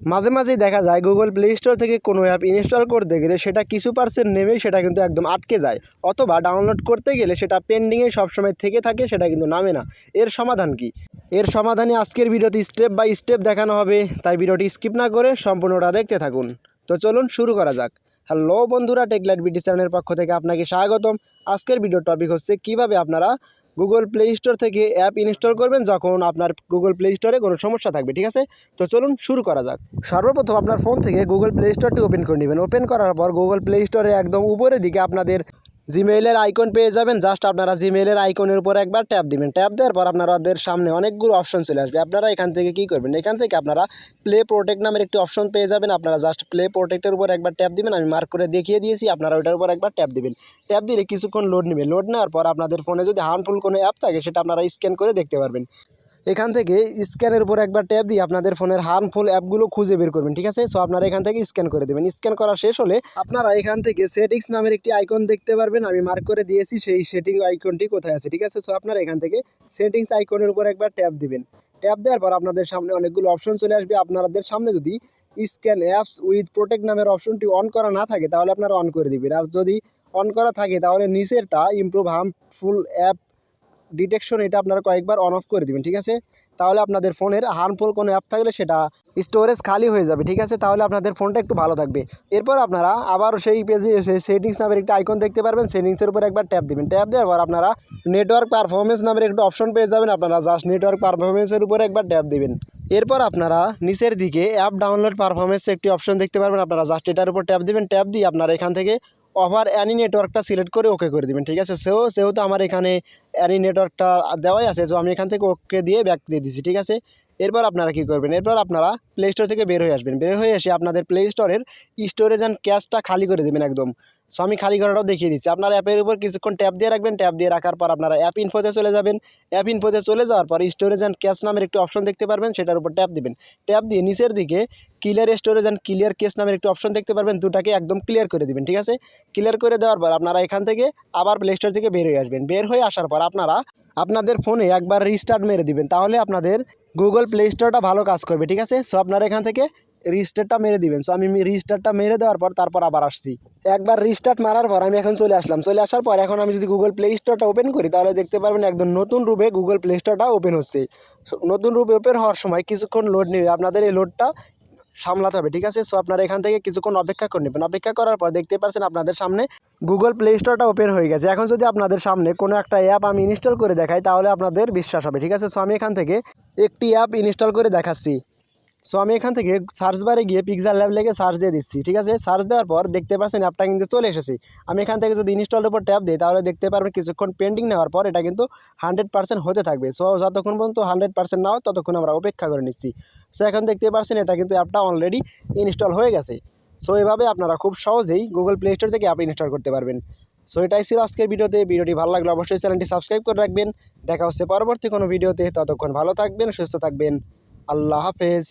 মাঝে মাঝেই দেখা যায় গুগল প্লে স্টোর থেকে কোনো অ্যাপ ইনস্টল করতে গেলে সেটা কিছু পার্সেন্ট নেমেই সেটা কিন্তু একদম আটকে যায়। অথবা ডাউনলোড করতে গেলে সেটা পেন্ডিংয়ে সবসময় থেকে থাকে, সেটা কিন্তু নামে না। এর সমাধান কি? এর সমাধানে আজকের ভিডিওতে স্টেপ বাই স্টেপ দেখানো হবে। তাই ভিডিওটি স্কিপ না করে সম্পূর্ণটা দেখতে থাকুন। তো চলুন শুরু করা যাক। হ্যালো বন্ধুরা টেকলাইট বিটি চ্যানেলের পক্ষ থেকে আপনাকে স্বাগতম। আজকের ভিডিওর টপিক হচ্ছে কীভাবে আপনারা গুগল প্লে স্টোর থেকে অ্যাপ ইনস্টল করবেন যখন আপনার গুগল প্লে স্টোরে কোনো সমস্যা থাকবে, ঠিক আছে? তো চলুন শুরু করা যাক। সর্বপ্রথম আপনার ফোন থেকে গুগল প্লে স্টোরটি ওপেন করে নেবেন। ওপেন করার পর গুগল প্লে স্টোরে একদম উপরের দিকে আপনাদের জিমেইলের আইকন পেয়ে যাবেন। জাস্ট আপনারা জিমেইলের আইকনের উপর একবার ট্যাপ দিবেন। ট্যাপ দেওয়ার পর আপনাদের সামনে অনেকগুলো অপশন চলে আসবে। আপনারা এখান থেকে কী করবেন? এখান থেকে আপনারা প্লে প্রোটেক্ট নামের একটি অপশন পেয়ে যাবেন। আপনারা জাস্ট প্লে প্রোটেক্টের উপর একবার ট্যাপ দিবেন। আমি মার্ক করে দেখিয়ে দিয়েছি। আপনারা ওইটার উপর একবার ট্যাপ দিবেন। ট্যাপ দিলে কিছুক্ষণ লোড নেবে। লোড নেওয়ার পর আপনাদের ফোনে যদি হার্মফুল কোনো অ্যাপ থাকে, সেটা আপনারা স্ক্যান করে দেখতে পারবেন। এখান থেকে স্ক্যানের উপর একবার ট্যাপ দিয়ে আপনাদের ফোনের হার্মফুল অ্যাপগুলো খুঁজে বের করবেন, ঠিক আছে? সো আপনারা এখান থেকে স্ক্যান করে দেবেন। স্ক্যান করা শেষ হলে আপনারা এখান থেকে সেটিংস নামের একটি আইকন দেখতে পারবেন। আমি মার্ক করে দিয়েছি, সেই সেটিং আইকনটি কোথায় আছে, ঠিক আছে? সো আপনারা এখান থেকে সেটিংস আইকনের উপর একবার ট্যাপ দিবেন। ট্যাপ দেওয়ার পর আপনাদের সামনে অনেকগুলো অপশন চলে আসবে। আপনাদের সামনে যদি স্ক্যান অ্যাপস উইথ প্রোটেক্ট নামের অপশনটি অন করা না থাকে, তাহলে আপনারা অন করে দিবেন। আর যদি অন করা থাকে, তাহলে নিচেরটা ইমপ্রুভ হার্মফুল অ্যাপ ডিটেকশন এটা আপনারা কয়েকবার অন অফ করে দিবেন, ঠিক আছে? তাহলে আপনাদের ফোনের হার্মফুল কোনো অ্যাপ থাকলে সেটা স্টোরেজ খালি হয়ে যাবে, ঠিক আছে? তাহলে আপনাদের ফোনটা একটু ভালো থাকবে। এরপর আপনারা আবার সেই পেজে এসে সেটিংস নামের একটা আইকন দেখতে পারবেন সেটিংসের উপর একবার ট্যাপ দিবেন। ট্যাপ দেওয়ার পর আপনারা নেটওয়ার্ক পারফরমেন্স নামের একটা অপশন পেয়ে যাবেন, আপনারা জাস্ট নেটওয়ার্ক পারফরমেন্সের উপর একবার ট্যাপ দেবেন। এরপর আপনারা নিচের দিকে অ্যাপ ডাউনলোড পারফরমেন্স একটি অপশন দেখতে পারবেন, আপনারা জাস্ট এটার উপর ট্যাপ দিবেন। ট্যাপ দিয়ে আপনারা এখান থেকে ওভার অ্যানি নেটওয়ার্কটা সিলেক্ট করে ওকে করে দেবেন, ঠিক আছে? সেও সেহেতু আমার এখানে অ্যানি নেটওয়ার্কটা দেওয়াই আছে তো আমি এখান থেকে ওকে দিয়ে ব্যাক দিয়ে দিচ্ছি ঠিক আছে? এরপর আপনারা কী করবেন? এরপর আপনারা প্লে স্টোর থেকে বের হয়ে আসবেন। বের হয়ে এসে আপনাদের প্লে স্টোরের স্টোরেজ অ্যান্ড ক্যাশটা খালি করে দেবেন একদম। সো আমি খালি করাটাও দেখিয়ে দিচ্ছি। আপনার অ্যাপের উপর কিছুক্ষণ ট্যাপ দিয়ে রাখবেন ট্যাপ দিয়ে রাখার পর আপনারা অ্যাপ ইনফোতে চলে যাবেন। অ্যাপ ইনফোতে চলে যাওয়ার পর স্টোরেজ অ্যান্ড ক্যাশ নামের একটি অপশন দেখতে পারবেন, সেটার উপর ট্যাপ দিবেন। ট্যাপ দিয়ে নিচের দিকে clear storage and clear cache নামের একটি অপশন দেখতে পারবেন, দুটাকে একদম ক্লিয়ার করে দিবেন, ঠিক আছে? ক্লিয়ার করে দেওয়ার পর আপনারা এখান থেকে আবার প্লে স্টোর থেকে বের হয়ে আসবেন। বের হয়ে আসার পর আপনারা আপনাদের ফোনে একবার রিস্টার্ট মেরে দিবেন, তাহলে আপনাদের গুগল প্লে স্টোরটা ভালো কাজ করবে, ঠিক আছে? সো আপনারা এখান থেকে রিস্টার্টটা মেরে দিবেন। সো আমি রিস্টার্টটা মেরে দেওয়ার পর তারপর আবার আসছি। একবার রিস্টার্ট মারার পর আমি এখন চলে আসলাম। চলে আসার পর এখন আমি যদি গুগল প্লে স্টোরটা ওপেন করি, তাহলে দেখতে পারবেন একদম নতুন রূপে গুগল প্লে স্টোরটা ওপেন হচ্ছে। নতুন রূপে ওপেন হওয়ার সময় কিছুক্ষণ লোড নেবে। আপনাদের এই লোডটা সামলাতে হবে, ঠিক আছে? সো আপনারা এখান থেকে কিছুক্ষণ অপেক্ষা করে নেবেন। অপেক্ষা করার পর দেখতে পাচ্ছেন আপনাদের সামনে গুগল প্লে স্টোরটা ওপেন হয়ে গেছে। এখন যদি আপনাদের সামনে কোনো একটা অ্যাপ আমি ইনস্টল করে দেখাই, তাহলে আপনাদের বিশ্বাস হবে, ঠিক আছে? সো আমি এখান থেকে একটি অ্যাপ ইনস্টল করে দেখাচ্ছি। সো আমি এখান থেকে সার্চ বারে গিয়ে পিকজার ল্যাব লেগে সার্চ দিয়ে দিচ্ছি, ঠিক আছে? সার্চ দেওয়ার পর দেখতে পাচ্ছেন অ্যাপটা কিন্তু চলে এসেছে। আমি এখান থেকে যদি ইনস্টলের উপর ট্যাপ দিই, তাহলে দেখতে পারবেন কিছুক্ষণ পেন্ডিং নেওয়ার পর এটা কিন্তু হান্ড্রেড পার্সেন্ট হতে থাকবে। সো যতক্ষণ পর্যন্ত হান্ড্রেড পার্সেন্ট না হয় ততক্ষণ আমরা অপেক্ষা করে নিচ্ছি। সো এখন দেখতে পাচ্ছেন এটা কিন্তু অ্যাপটা অলরেডি ইনস্টল হয়ে গেছে। সো এভাবে আপনারা খুব সহজেই গুগল প্লে স্টোর থেকে অ্যাপ ইনস্টল করতে পারবেন। সো এটাই ছিল আজকের ভিডিওতে। ভিডিওটি ভালো লাগলে অবশ্যই চ্যানেলটি সাবস্ক্রাইব করে রাখবেন। দেখা হচ্ছে পরবর্তী কোনো ভিডিওতে। ততক্ষণ ভালো থাকবেন, সুস্থ থাকবেন। আল্লাহ হাফেজ।